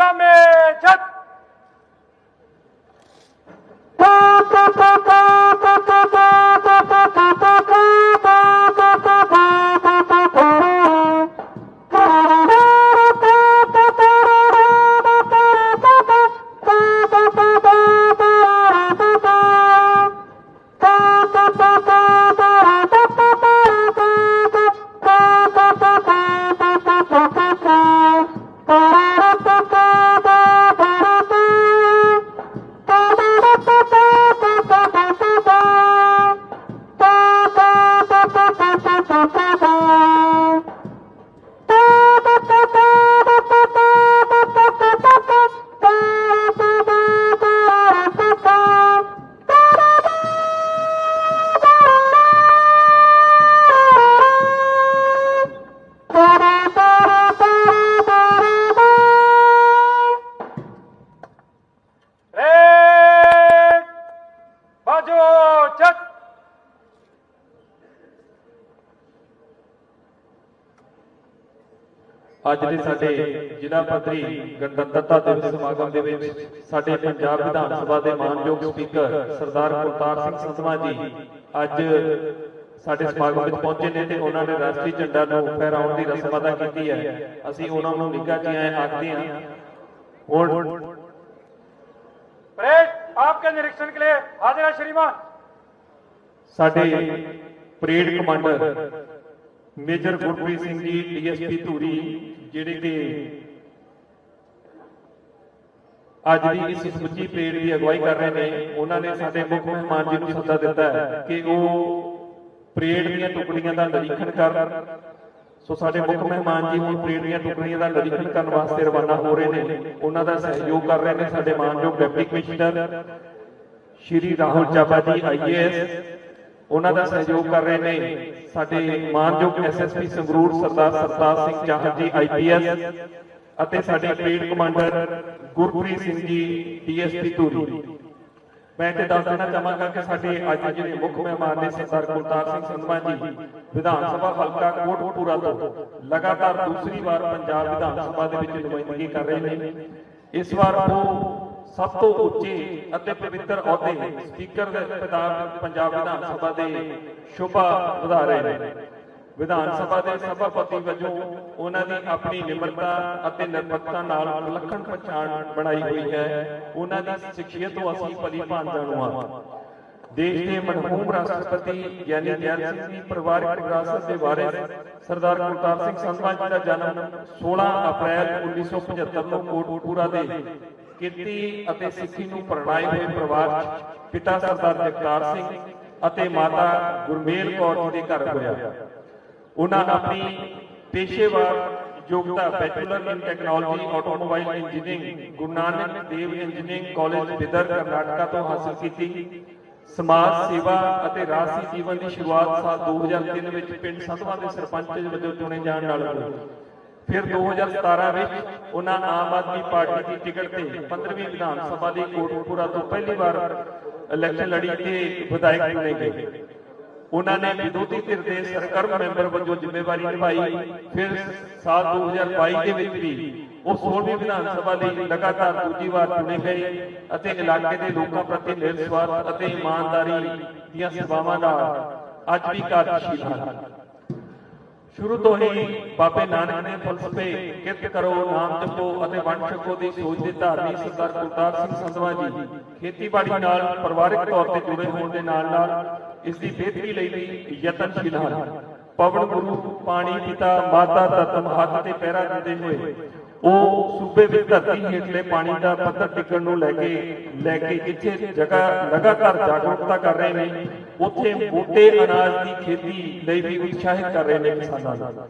Aklamet! ਅੱਜ ਦੇ ਸਾਡੇ ਜ਼ਿਲ੍ਹਾ ਪੱਧਰੀ ਗਣਤੰਤਰਤਾ ਦਿਵਸ ਸਮਾਗਮ ਦੇ ਵਿੱਚ ਸਾਡੇ ਪੰਜਾਬ ਵਿਧਾਨ ਸਭਾ ਦੇ ਮਾਨਯੋਗ ਸਪੀਕਰ ਸਰਦਾਰ ਕੁਲਤਾਰ ਸਿੰਘ ਸੰਧਵਾ ਜੀ ਅੱਜ ਸਾਡੇ ਸਮਾਗਮ ਵਿੱਚ ਪਹੁੰਚੇ ਨੇ ਤੇ ਉਹਨਾਂ ਨੇ ਰਾਸ਼ਟਰੀ ਝੰਡਾ ਨੂੰ ਫਹਿਰਾਉਣ ਦੀ ਰਸਮ ਅਦਾ ਕੀਤੀ ਹੈ। ਅਸੀਂ ਉਹਨਾਂ ਨੂੰ ਨਿੱਘਾ ਜੀ ਆਏ ਆਖਦੇ ਹਾਂ। ਹੁਣ ਪਰੇਡ ਆਪਕੇ ਨਿਰੀਖਣ ਕੇ ਲਈ ਹਾਜ਼ਰ ਹੈ ਸ਼੍ਰੀਮਾਨ। ਸਾਡੇ parade commander major Gurpreet Singh ji, DSP Dhuri, ਜਿਹੜੇ ਕਿ ਅੱਜ ਦੀ ਇਸ ਸਮੁੱਚੀ ਪਰੇਡ ਦੀ ਅਗਵਾਈ ਕਰ ਰਹੇ ਨੇ, ਉਹਨਾਂ ਨੇ ਸਾਡੇ ਮੁੱਖ ਮਹਿਮਾਨ ਜੀ ਨੂੰ ਸੱਦਾ ਦਿੱਤਾ ਹੈ ਕਿ ਉਹ ਪਰੇਡ ਦੀਆਂ ਟੁਕੜੀਆਂ ਦਾ ਨਿਰੀਖਣ ਕਰਨ ਸੋ ਸਾਡੇ ਮੁੱਖ ਮਹਿਮਾਨ ਜੀ ਹੁਣ ਪਰੇਡ ਦੀਆਂ ਟੁਕੜੀਆਂ ਦਾ ਨਿਰੀਖਣ ਕਰਨ ਵਾਸਤੇ ਰਵਾਨਾ ਹੋ ਰਹੇ ਨੇ, ਉਹਨਾਂ ਦਾ ਸਹਿਯੋਗ ਕਰ ਰਹੇ ਨੇ ਸਾਡੇ ਮਾਨਯੋਗ deputy commissioner, Shri Rahul Chaba ji IAS ਉਹਨਾਂ ਦਾ ਸਹਿਯੋਗ ਕਰ ਰਹੇ ਨੇ। ਸਾਡੇ ਮਾਨਯੋਗ ਐਸਐਸਪੀ ਸੰਗਰੂਰ ਸਰਦਾਰ ਸਰਤਾਜ ਸਿੰਘ ਚਾਹਲ ਜੀ ਆਈਪੀਐਸ ਅਤੇ ਸਾਡੇ parade commander Gurpreet Singh ji DSP Dhuri. ਮੈਂ ਤੇ ਦੱਸ ਦੇਣਾ ਚਾਹਾਂਗਾ ਕਿ ਸਾਡੇ ਅੱਜ ਜਿਹੜੇ ਮੁੱਖ ਮਹਿਮਾਨ ਨੇ ਸਰਦਾਰ ਕੁਲਤਾਰ ਸਿੰਘ ਸੰਧਵਾ ਜੀ ਵਿਧਾਨ ਸਭਾ ਹਲਕਾ ਕੋਟਪੂਰਾ ਤੋਂ ਲਗਾਤਾਰ ਦੂਸਰੀ ਵਾਰ ਪੰਜਾਬ ਵਿਧਾਨ ਸਭਾ ਦੇ ਵਿੱਚ ਨੁਮਾਇੰਦਗੀ ਕਰ ਰਹੇ ਨੇ। ਇਸ ਵਾਰ ਉਹ ਸਭ ਤੋਂ ਉੱਚੇ ਅਤੇ ਪਵਿੱਤਰ ਅਹੁਦੇ ਸਪੀਕਰ ਪੰਜਾਬ ਵਿਧਾਨ ਸਭਾ ਦੇ ਸ਼ੋਭਾ ਵਧਾ ਰਹੇ ਨੇ। ਵਿਧਾਨ ਸਭਾ ਦੇ ਸਭਾਪਤੀ ਵਜੋਂ ਉਹਨਾਂ ਦੀ ਆਪਣੀ ਨਿਮਰਤਾ ਅਤੇ ਨਿਰਪੱਖਤਾ ਨਾਲ ਵਿਲੱਖਣ ਪਛਾਣ ਬਣਾਈ ਹੋਈ ਹੈ। ਉਹਨਾਂ ਦੀ ਸਿੱਖਿਅਤ ਤੋਂ ਅਸੀਂ ਭਲੀ ਭਾਂਤ ਹਾਂ ਦੇਸ਼ ਦੇ ਮਰਹੂਮ ਰਾਸ਼ਟਰਪਤੀ ਗਿਆਨੀ ਗਿਆਨ ਸਿੰਘ ਦੀ ਪਰਿਵਾਰਕ ਵਿਰਾਸਤ ਦੇ ਵਾਰਿਸ ਸਰਦਾਰ ਕੁਲਤਾਰ ਸਿੰਘ ਸੰਧਵਾ ਜੀ ਦਾ ਜਨਮ 16 ਅਪ੍ਰੈਲ 1975 ਨੂੰ ਕੋਟਪੂਰਾ ਦੇ ਕਿਰਤੀ ਅਤੇ ਸਿੱਖੀ ਨੂੰ ਪ੍ਰਣਾਏ ਹੋਏ ਪਰਿਵਾਰ 'ਚ ਪਿਤਾ ਸਰਦਾਰ ਜਗਤਾਰ ਸਿੰਘ ਅਤੇ ਮਾਤਾ ਗੁਰਮੇਲ ਕੌਰ ਜੀ ਦੇ ਘਰ ਹੋਇਆ। ਉਹਨਾਂ ਆਪਣੀ ਪੇਸ਼ੇਵਰ ਯੋਗਤਾ bachelor in technology, automobile engineering, Guru Nanak Dev engineering college Bidar, Karnataka ਤੋਂ ਹਾਸਲ ਕੀਤੀ। ਸਮਾਜ ਸੇਵਾ ਅਤੇ ਰਾਜਸੀ ਜੀਵਨ ਦੀ ਸ਼ੁਰੂਆਤ ਸਾਲ 2003 ਵਿੱਚ ਪਿੰਡ ਸੰਧਵਾ ਦੇ ਸਰਪੰਚ ਵਜੋਂ ਚੁਣੇ ਜਾਣ ਨਾਲ ਹੋਈ। ਫਿਰ 2017 ਵਿੱਚ ਉਹਨਾਂ ਆਮ ਆਦਮੀ ਪਾਰਟੀ ਦੀ ਟਿਕਟ ਤੇ 15ਵੀਂ ਵਿਧਾਨ ਸਭਾ ਦੀ ਕੋਟਪੂਰਾ ਤੋਂ ਪਹਿਲੀ ਵਾਰ ਇਲੈਕਸ਼ਨ ਲੜੀ ਤੇ ਵਿਧਾਇਕ ਚੁਣੇ ਗਏ। ਉਹਨਾਂ ਨੇ ਵਿਰੋਧੀ ਧਿਰ ਦੇ ਸਰਕਰਮ ਮੈਂਬਰ ਵਜੋਂ ਜ਼ਿੰਮੇਵਾਰੀ ਨਿਭਾਈ। ਫਿਰ ਸਾਲ 2022 ਦੇ ਵਿੱਚ ਵੀ ਉਹ 16ਵੀਂ ਵਿਧਾਨ ਸਭਾ ਲਈ ਲਗਾਤਾਰ ਦੂਜੀ ਵਾਰ ਚੁਣੇ ਗਏ ਅਤੇ ਇਲਾਕੇ ਦੇ ਲੋਕਾਂ ਪ੍ਰਤੀ ਨਿਰਸਵਾਰਥ ਅਤੇ ਇਮਾਨਦਾਰੀ ਦੀਆਂ ਸੇਵਾਵਾਂ ਦਾ ਅੱਜ ਵੀ ਕਾਰਜਸ਼ੀਲ ਹਨ। ਸ਼ੁਰੂ ਤੋਂ ਹੀ ਬਾਬੇ ਨਾਨਕ ਨੇ ਫਲਸਫੇ ਕਿਰਤ ਕਰੋ, ਨਾਮ ਜਪੋ ਅਤੇ ਵੰਡ ਛਕੋ ਦੀ ਸੋਚ ਦੇ ਧਾਰਨੀ ਸਰਦਾਰ ਕੁਲਤਾਰ ਸਿੰਘ ਸੰਧਵਾ ਜੀ। ਖੇਤੀਬਾੜੀ ਨਾਲ ਪਰਿਵਾਰਕ ਤੌਰ ਤੇ ਜੁੜੇ ਹੋਣ ਦੇ ਨਾਲ ਨਾਲ ਇਸ ਦੀ ਬਿਹਤਰੀ ਲਈ ਵੀ ਯਤਨਸ਼ੀਲ ਹਨ। ਪਵਨ ਗੁਰੂ, ਪਾਣੀ ਪਿਤਾ, ਮਾਤਾ ਤਤ ਹੱਥ ਤੇ ਪਹਿਰਾ ਦਿੰਦੇ ਹੋਏ ਉਹ ਸੂਬੇ ਵਿੱਚ ਧਰਤੀ ਹੇਠਲੇ ਪਾਣੀ ਦਾ ਪੱਧਰ ਟਿਕਣ ਨੂੰ ਲੈ ਕੇ ਲੈ ਕੇ ਜਿੱਥੇ ਜਗ੍ਹਾ ਲਗਾਤਾਰ ਜਾਗਰੂਕਤਾ ਕਰ ਰਹੇ ਨੇ, ਉੱਥੇ ਮੋਟੇ ਅਨਾਜ ਦੀ ਖੇਤੀ ਲਈ ਵੀ ਉਤਸ਼ਾਹਿਤ ਕਰ ਰਹੇ ਨੇ ਕਿਸਾਨਾਂ ਨੂੰ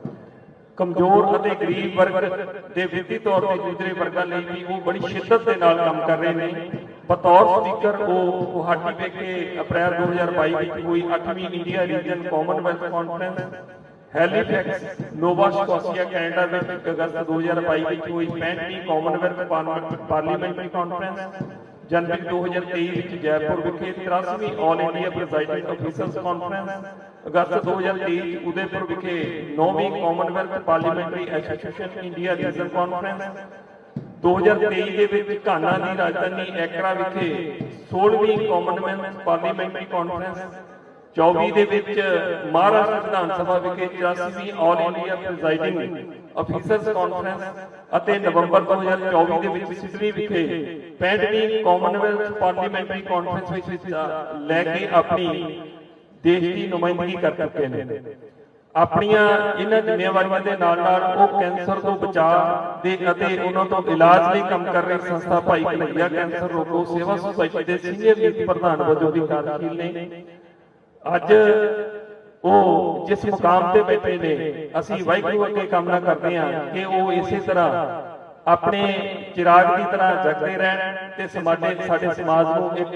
ਕਮਜ਼ੋਰ ਅਤੇ ਗਰੀਬ ਵਰਗ ਦੇ ਵਿੱਤੀ ਤੌਰ ਤੇ ਦੂਜੇ ਵਰਗਾਂ ਲਈ ਵੀ ਉਹ ਬੜੀ ਸ਼ਿੱਦਤ ਦੇ ਨਾਲ ਕੰਮ ਕਰ ਰਹੇ ਨੇ। ਬਤੌਰ ਸਪੀਕਰ ਉਹ ਗੁਹਾਟੀ ਵਿਖੇ ਅਪ੍ਰੈਲ 2022 ਵਿੱਚ ਹੋਈ 8ਵੀਂ India region Commonwealth conference Halifax Nova Scotia Canada ਵਿੱਚ ਅਗਸਤ 2022 ਵਿੱਚ ਹੋਈ 65ਵੀਂ ਕਾਮਨਵੈਲਥ ਪਾਰਲੀਮੈਂਟਰੀ ਕਾਨਫਰੰਸ ਜਨਵਰੀ 2023 ਵਿੱਚ ਜੈਪੁਰ ਵਿਖੇ 83ਵੀਂ all India presiding officers conference ਅਗਸਤ 2023 ਉਦੈਪੁਰ ਵਿਖੇ 9ਵੀਂ Commonwealth parliamentary association India region conference 2023 ਦੇ ਵਿੱਚ ਘਾਨਾ ਦੀ ਰਾਜਧਾਨੀ ਐਕਰਾ ਵਿਖੇ 16ਵੀਂ ਕਾਮਨਵੈਲਥ ਪਾਰਲੀਮੈਂਟਰੀ ਕਾਨਫਰੰਸ 24 ਦੇ ਵਿੱਚ ਮਹਾਰਾਸ਼ਟਰ ਵਿਧਾਨ ਸਭਾ ਵਿਖੇ 84ਵੀਂ all India presiding officers conference ਅਤੇ ਨਵੰਬਰ 2024 ਦੇ ਵਿੱਚ ਸਿਡਨੀ ਵਿਖੇ 65ਵੀਂ ਕਾਮਨਵੈਲਥ ਪਾਰਲੀਮੈਂਟਰੀ ਕਾਨਫਰੰਸ ਵਿੱਚ ਹਿੱਸਾ ਲੈ ਕੇ ਆਪਣੀ ਦੇਸ਼ ਦੀ ਨੁਮਾਇੰਦਗੀ ਕਰ ਚੁੱਕੇ ਨੇ। ਆਪਣੀਆਂ ਇਹਨਾਂ ਜ਼ਿੰਮੇਵਾਰੀਆਂ ਦੇ ਨਾਲ ਨਾਲ ਉਹ ਕੈਂਸਰ ਤੋਂ ਬਚਾਅ ਦੇ ਅਤੇ ਉਹਨਾਂ ਤੋਂ ਇਲਾਜ ਲਈ ਕੰਮ ਕਰ ਰਹੀ ਸੰਸਥਾ ਭਾਈ ਕਨਈਆ ਕੈਂਸਰ ਰੋਕੋ ਸੇਵਾ ਸੁਸਾਇਟੀ ਦੇ ਸੀਨੀਅਰ ਨੀਤੀ ਪ੍ਰਧਾਨ ਵਜੋਂ ਵੀ ਕਾਰਜਸ਼ੀਲ ਨੇ। ਅੱਜ ਉਹ ਜਿਸ ਮੁਕਾਮ ਤੇ ਬੈਠੇ ਨੇ, ਅਸੀਂ ਵਾਹਿਗੁਰੂ ਅੱਗੇ ਕਾਮਨਾ ਕਰਦੇ ਹਾਂ ਕਿ ਉਹ ਇਸੇ ਤਰ੍ਹਾਂ ਆਪਣੇ ਚਿਰਾਗ ਦੀ ਤਰ੍ਹਾਂ ਜਗਦੇ ਰਹਿਣ ਤੇ ਸਮਾਡੇ ਸਾਡੇ ਸਮਾਜ ਨੂੰ ਇੱਕ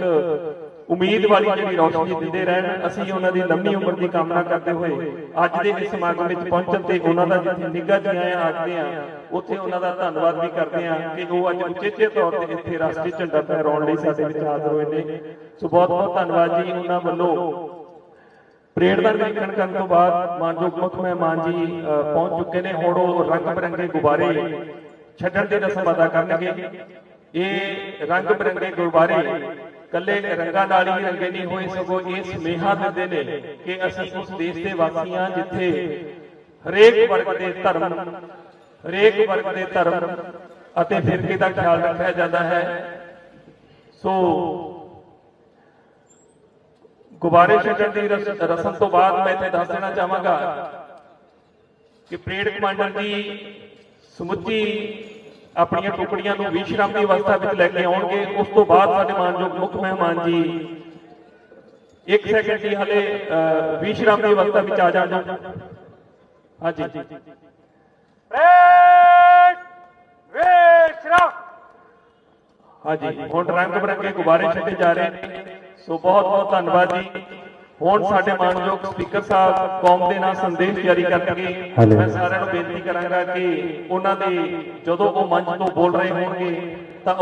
ਉਮੀਦ ਵਾਲੀ ਜਿਹੜੀ ਰੋਸ਼ਨੀ ਦਿੰਦੇ ਰਹਿਣ। ਅਸੀਂ ਉਹਨਾਂ ਦੀ ਲੰਮੀ ਉਮਰ ਦੀ ਕਾਮਨਾ ਕਰਦੇ ਹੋਏ ਅੱਜ ਦੇ ਇਸ ਸਮਾਗਮ ਵਿੱਚ ਪਹੁੰਚਣ ਤੇ ਉਹਨਾਂ ਦਾ ਜਿੱਥੇ ਨਿੱਘਾ ਜੀ ਆਖਦੇ ਆ ਉੱਥੇ ਉਹਨਾਂ ਦਾ ਧੰਨਵਾਦ ਵੀ ਕਰਦੇ ਆ ਕਿ ਉਹ ਅੱਜ ਉਚੇਚੇ ਤੌਰ ਤੇ ਇੱਥੇ ਰਾਸ਼ਟਰੀ ਝੰਡਾ ਫਹਿਰਾਉਣ ਲਈ ਸਾਡੇ ਵਿੱਚ ਹਾਜ਼ਰ ਹੋਏ ਨੇ। ਸੋ ਬਹੁਤ ਬਹੁਤ ਧੰਨਵਾਦ ਜੀ ਉਹਨਾਂ ਵੱਲੋਂ। ਪਰੇਡ ਦਾ ਨਿਰੀਖਣ ਕਰਨ ਤੋਂ ਬਾਅਦ ਮਾਨਯੋਗ ਮੁੱਖ ਮਹਿਮਾਨ ਜੀ ਪਹੁੰਚ ਚੁੱਕੇ ਨੇ, ਹੁਣ ਉਹ ਰੰਗ ਬਿਰੰਗੇ ਗੁਬਾਰੇ ਛੱਡਣ ਦੀ ਰਸਮ ਅਦਾ ਕਰਨਗੇ। ਇਹ ਰੰਗ ਬਿਰੰਗੇ ਗੁਬਾਰੇ ਕੱਲੇ ਰੰਗਾਂ ਨਾਲ ਹੀ ਰੰਗੇ ਨਹੀਂ ਹੋਏ, ਸਗੋਂ ਇਹ ਸੁਨੇਹਾ ਦਿੰਦੇ ਨੇ ਕਿ ਅਸੀਂ ਉਸ ਦੇਸ਼ ਦੇ ਵਾਸੀ ਹਾਂ ਜਿੱਥੇ ਹਰੇਕ ਵਰਗ ਦੇ ਧਰਮ, ਹਰੇਕ ਵਰਗ ਦੇ ਧਰਮ ਅਤੇ ਫਿਰਕੇ ਦਾ ਖਿਆਲ ਰੱਖਿਆ ਜਾਂਦਾ ਹੈ। ਸੋ ਗੁਬਾਰੇ ਛੱਡਣ ਦੀ ਰਸ- ਰਸਮ ਤੋਂ ਬਾਅਦ ਮੈਂ ਇੱਥੇ ਦੱਸ ਦੇਣਾ ਚਾਹਾਂਗਾ ਕਿ ਪਰੇਡ ਕਮਾਂਡਰ ਦੀ ਸਮੁੱਚੀ ਆਪਣੀਆਂ ਟੁਕੜੀਆਂ ਨੂੰ ਵਿਸ਼ਰਾਮ ਦੀ ਅਵਸਥਾ ਵਿੱਚ ਲੈ ਕੇ ਆਉਣਗੇ। ਉਸ ਤੋਂ ਬਾਅਦ ਸਾਡੇ ਮਾਨਯੋਗ ਮੁੱਖ ਮਹਿਮਾਨ ਜੀ ਇੱਕ ਸੈਕਿੰਡ ਦੀ ਹਲੇ ਵਿਸ਼ਰਾਮ ਦੀ ਅਵਸਥਾ ਵਿੱਚ ਆ ਜਾਣਾ ਹਾਂਜੀ। ਪਰੇਡ ਵਿਸ਼ਰਾਮ ਹਾਂਜੀ। ਹੁਣ ਰੰਗ ਬਰੰਗੇ ਗੁਬਾਰੇ ਛੱਡੇ ਜਾ ਰਹੇ ਨੇ। ਸੋ ਬਹੁਤ ਬਹੁਤ ਧੰਨਵਾਦ ਜੀ। ਹੁਣ ਸਾਡੇ ਮਾਨਯੋਗ ਸਪੀਕਰ ਸਾਹਿਬ ਕੌਮ ਦੇ ਨਾਲ ਸੰਦੇਸ਼ ਜਾਰੀ ਕਰਨਗੇ। ਮੈਂ ਸਾਰਿਆਂ ਨੂੰ ਬੇਨਤੀ ਕਰਾਂਗਾ ਕਿ ਉਹਨਾਂ ਦੇ ਜਦੋਂ ਉਹ ਮੰਚ ਤੋਂ ਬੋਲ ਰਹੇ ਹੋਣਗੇ ਤਾਂ